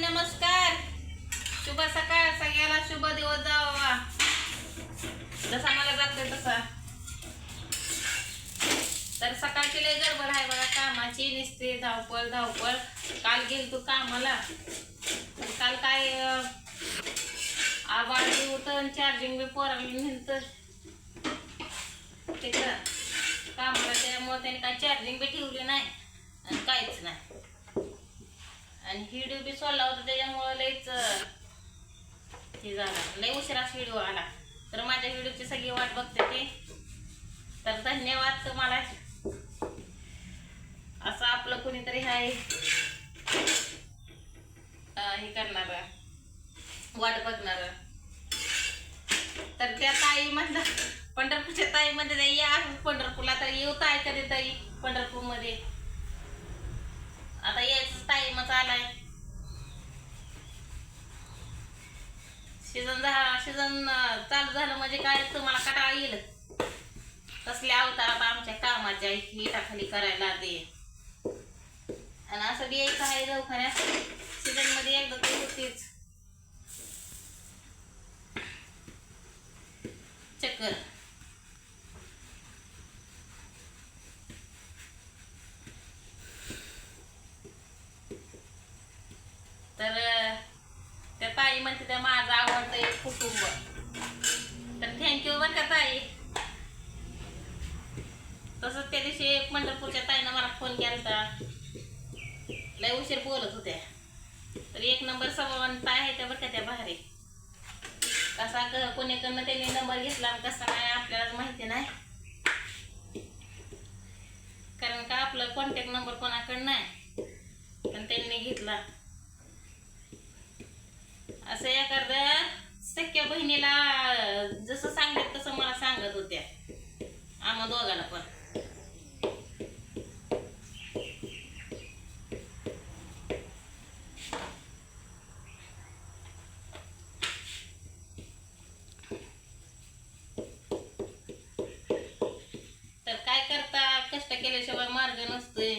नमस्कार. शुभ सकाळ सगळ्याला शुभ दिवस जावा. जसा मला जातोय तसा. तर सकाळची लय गडबड आहे बघा कामाची निसते धावपळ धावपळ. काल गेल तू कामाला काल काय अं, आवाज होतं चार्जिंग बी पोराला नंतर तिकडं कामाला त्यामुळे त्याने काय चार्जिंग बी ठेवली नाही आणि काहीच नाही. आणि व्हिडिओ बी सोडला होता त्याच्यामुळं लईच हे झालं. लई उशिराच व्हिडिओ आला. तर माझ्या व्हिडिओची सगळी वाट बघते ते. तर धन्यवाद तुम्हाला. असं आपलं कोणीतरी आहे हे करणार. वाट बघणार. तर त्या ताई म्हणलं पंढरपूरच्या ताई मध्ये या पंढरपूरला तर येऊ ताई कधीतरी पंढरपूरमध्ये. आता यायचं टाइमच आलाय. सीझन झाला सीझन चालू झालं म्हणजे काय तुम्हाला कटाळा येईल. तसले अवतार आता आमच्या कामाच्या हिटाखाली करायला ते. आणि असं बी यायचं आहे दवाखान्यात. सीझनमध्ये एकदा ते होतीच. चक्कर तर अं, त्या ताई म्हणते तर माझं आवडतं एक कुटुंब. तर थँक्यू बरं का ताई. तसंच त्या दिवशी एक पंढरपूरच्या ताईनं मला फोन केला होता लय उशीर बोलत होत्या. तर एक नंबर सवान आहे त्या बरं का त्या भारी. कसा क- कोणीकडनं त्यांनी नंबर घेतला आणि कसा नाही आपल्यालाच माहिती नाही. कारण का आपलं कॉन्टॅक्ट नंबर कोणाकडं नाही. पण त्यांनी घेतला. असं एखाद्या सख्या बहिणीला जसं सांगत तसं मला सांगत होत्या. आम्हा दोघाला पण. तर काय करता? कष्ट केल्याशिवाय मार्ग नसतोय.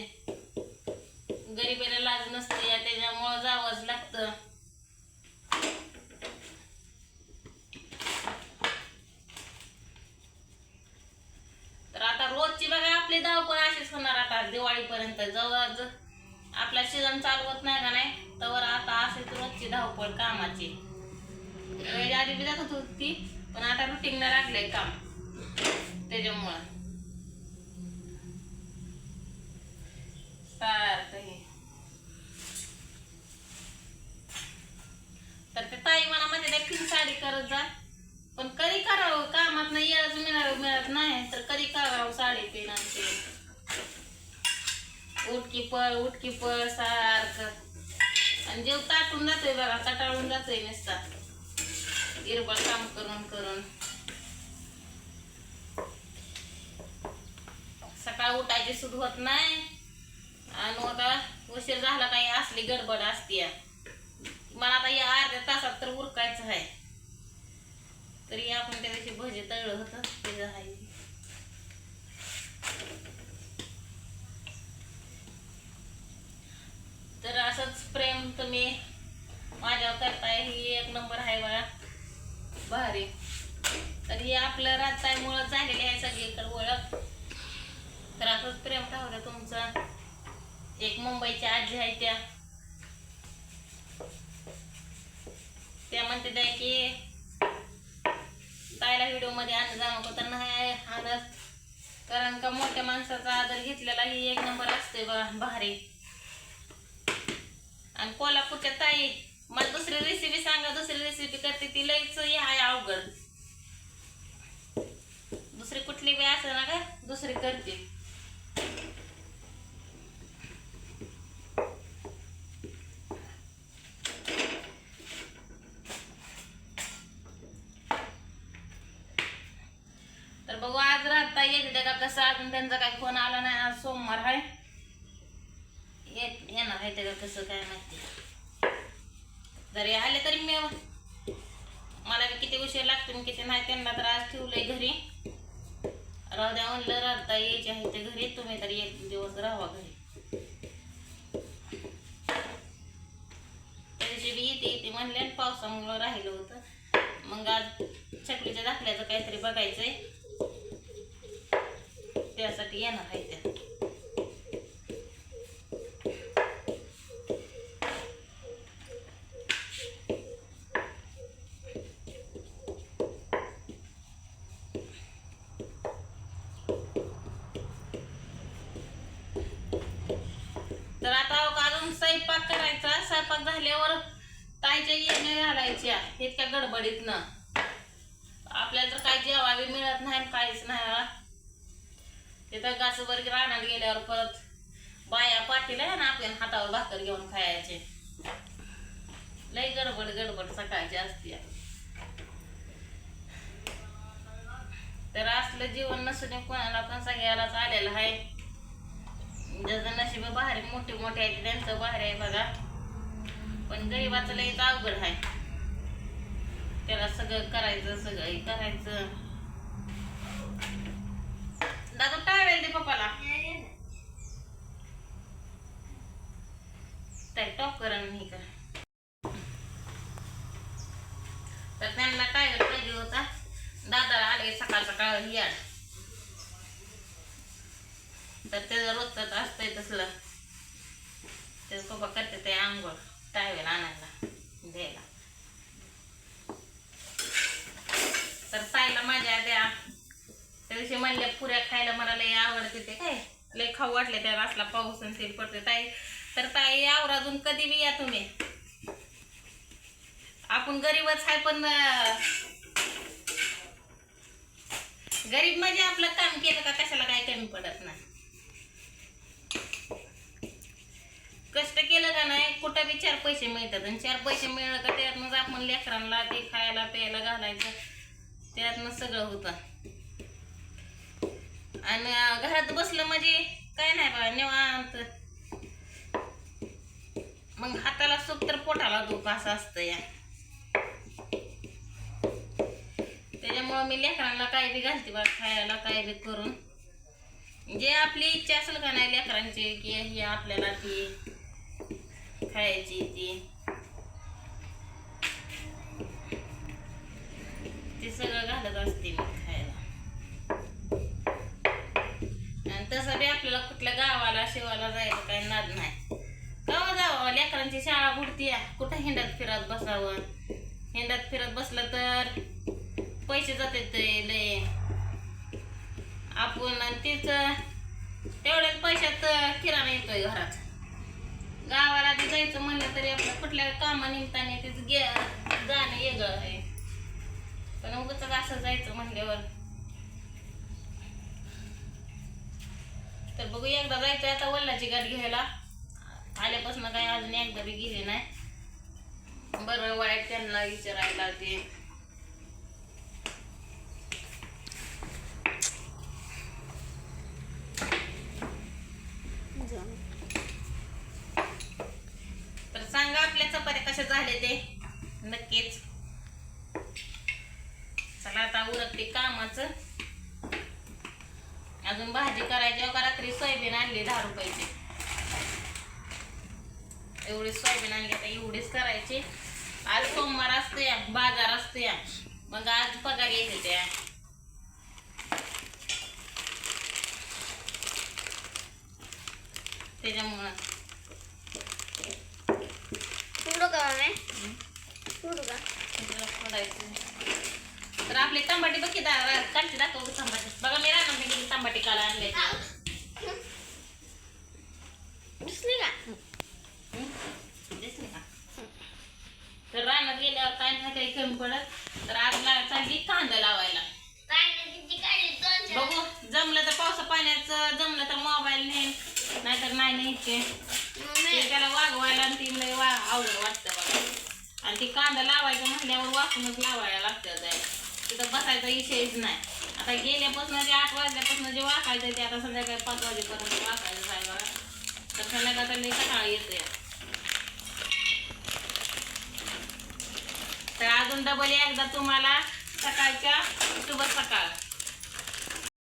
गरिबीला लाज नसते त्याच्यामुळं जावंच लागतं तर आता रोजची बघा आपली धावपळ अशीच होणार आता दिवाळीपर्यंत जवळ आपला सीझन चालू होत नाही का नाही? तर आता असे रोजची धावपळ कामाची. वेळ आधी बी जात होती पण आता रुटीनला लागले काम. त्याच्यामुळं. हे. तर ते ताई मला म्हणजे देखील साडी करत जा. पण कधी करावं? कामात नाही याच मिळत नाही. तर कधी करावं साडी पेन ते? उठकी पळ उठकी पळ सारखं. आणि जीव ताटून जातोय बघा कटाळून जातोय नुसता. इरबळ काम करून करून. सकाळ उठायची सुरू होत नाही. आणि आता उशीर झाला काही असली गडबड असते मला आता या अर्ध्या तासात तर उरकायचं आहे. तरी आपण त्या दिवशी भजे तळलं होतं ते आहे तर असंच प्रेम तुम्ही. माझ्यावर करताय ही एक नंबर आहे बघा. भारी. तर ही आपलं राजताईमुळं झालेली आहे सगळीकडे ओळख. तर असंच प्रेम राहू द्या तुमचं. एक मुंबईच्या आजी आहे त्या. त्या म्हणते त्या की ताईला व्हिडिओमध्ये आणलं नको तर नाही आणत कारण का मोठ्या माणसाचा आदर घेतलेला ही एक नंबर असते बा भारी. आणि कोल्हापूरच्या ताई मला दुसरी रेसिपी सांगा दुसरी रेसिपी करते ती लईच हे आहे अवघड. दुसरी कुठली बी असं ना का दुसरी करते. तर बघू आज राहता येते का कसं अजून त्यांचा काही फोन आला नाही आज सोमवार आहे. येत येणार आहे का कसं काय माहिती. जरी आले तरी मी मला बी किती उशीर लागतो आणि किती नाही त्यांना तर आज ठेवलंय घरी. राहू द्या म्हणलं राहता यायचे आहे ते घरी तुम्ही तरी एक दिवस राहा घरी. त्याची बी येते येते म्हणले आणि पावसामुळं राहिलं होतं. मग आज चकलीच्या दाखल्याचं काहीतरी बघायचंय. त्यासाठी येणार आहे त्या तर आता अजून स्वयंपाक करायचा. स्वयंपाक झाल्यावर ताईच्या येणे घालायच्या. इतक्या गडबडीतनं. आपल्याला तर काही जेवावी मिळत नाही काहीच नाही तिथं गासभर रानात गेल्यावर परत बाया पाटील आहे ना आपल्या हातावर भाकर घेऊन खायचे. लई गडबड गडबड सकाळची असते तर असलं जीवन नसून कोणाला पण सगळ्यालाच आलेलं आहे. ज्याचं नशीब भारी मोठे मोठे आहेत त्यांचं बाहेर आहे बघा. पण गरीबाचं लई अवघड आहे. त्याला सगळं करायचं सगळं करायचं. दादा टाळेल दे पप्पाला. ताई टॉप करा आणि हे करा तर त्यांना टायगर पाहिजे होता. दादाला आले सकाळ सकाळ याड तर त्याचं तर असतंय तसलं त्याचं पप्पा करते ते आंघोळ टावेल आणायला द्यायला. तर ताईला माझ्या द्या. त्या दिवशी म्हणल्या पुऱ्या खायला मला लय आवडते ते काय लय खाऊ वाटले त्या असला पाऊस आणि ते पडते ताई. तर ताई आवराजून कधी बी या तुम्ही? आपण गरीबच आहे पण गरीब म्हणजे आपलं काम केलं का कशाला काय कमी पडत नाही? कष्ट केलं का नाही कुठं बी चार पैसे मिळतात. आणि चार पैसे मिळलं का त्यातनंच आपण लेकरांना ते खायला प्यायला घालायचं. त्यातनं सगळं होतं. आणि घरात बसलं म्हणजे काय नाही बा निवांत. मग हाताला सुख तर पोटाला दुख असं असतं या. त्याच्यामुळं मी लेकरांना काय बी घालते बा खायला काय बी करून. जे आपली इच्छा असेल का नाही लेकरांची की हे आपल्याला ती खायची ती ते सगळं घालत असते मी खायला आणि तसं बी आपल्याला कुठल्या गावाला शिवाला जायचं काही नाद नाही गावा जावं लेकरांची शाळा बुडती कुठं हिंडत फिरत बसावं हिंडत फिरत बसलं तर पैसे जातात ते लय आपण आणि तीच तेवढ्याच पैशात किराणा येतोय घरात गावाला ते जायचं म्हणलं तरी आपलं कुठल्या कामानिमित्ताने तिचं गे जाणं वेगळं आहे. पण उगच असं जायचं म्हणल्यावर. तर बघू एकदा जायचं आता वल्लाची गाठ घ्यायला. आल्यापासून काय अजून एकदा बी गेली नाही. बरं वाईट त्यांना विचारायला ते तर सांगा आपल्या चपात्या झाले ते? नक्कीच. चला आता उरकते कामाचं. अजून भाजी करायची अहो का? रात्री सोयाबीन आणली दहा रुपयाची. एवढी सोयाबीन आणली आता एवढीच करायची. आज सोमवार असते बाजार असते. मग आज पगार येते त्या. त्याच्यामुळं पुढं का मम्मी पुढं का त्याला फोडायचं. तर आपली तांबाटी बघ की दा- कालची दाखव तांबाटी. बघा मी राहणार मी तांबाटी काल आणले दिसली का? दिसली का? तर रानात गेल्यावर काय नाही काही कमी पडत. तर आज चालली कांदा लावायला. बघू जमलं तर पावसा पाण्याचं जमलं तर मोबाईल नेन. नाहीतर नाही न्यायचे. त्याला वागवायला आणि ती वा आवड वाटतं बघा. आणि ती कांदा लावायचं म्हटल्यावर वाकूनच लावायला लागतं जाय तिथं बसायचा विषयच नाही. आता गेल्यापासून जे आठ वाजल्यापासून जे वाकायचं ते आता संध्याकाळी पाच वाजेपर्यंत वाकायचं साहेबा तर संध्याकाळचा लई सकाळी येतोय. तर अजून डबल एकदा तुम्हाला सकाळच्या शुभ सकाळ.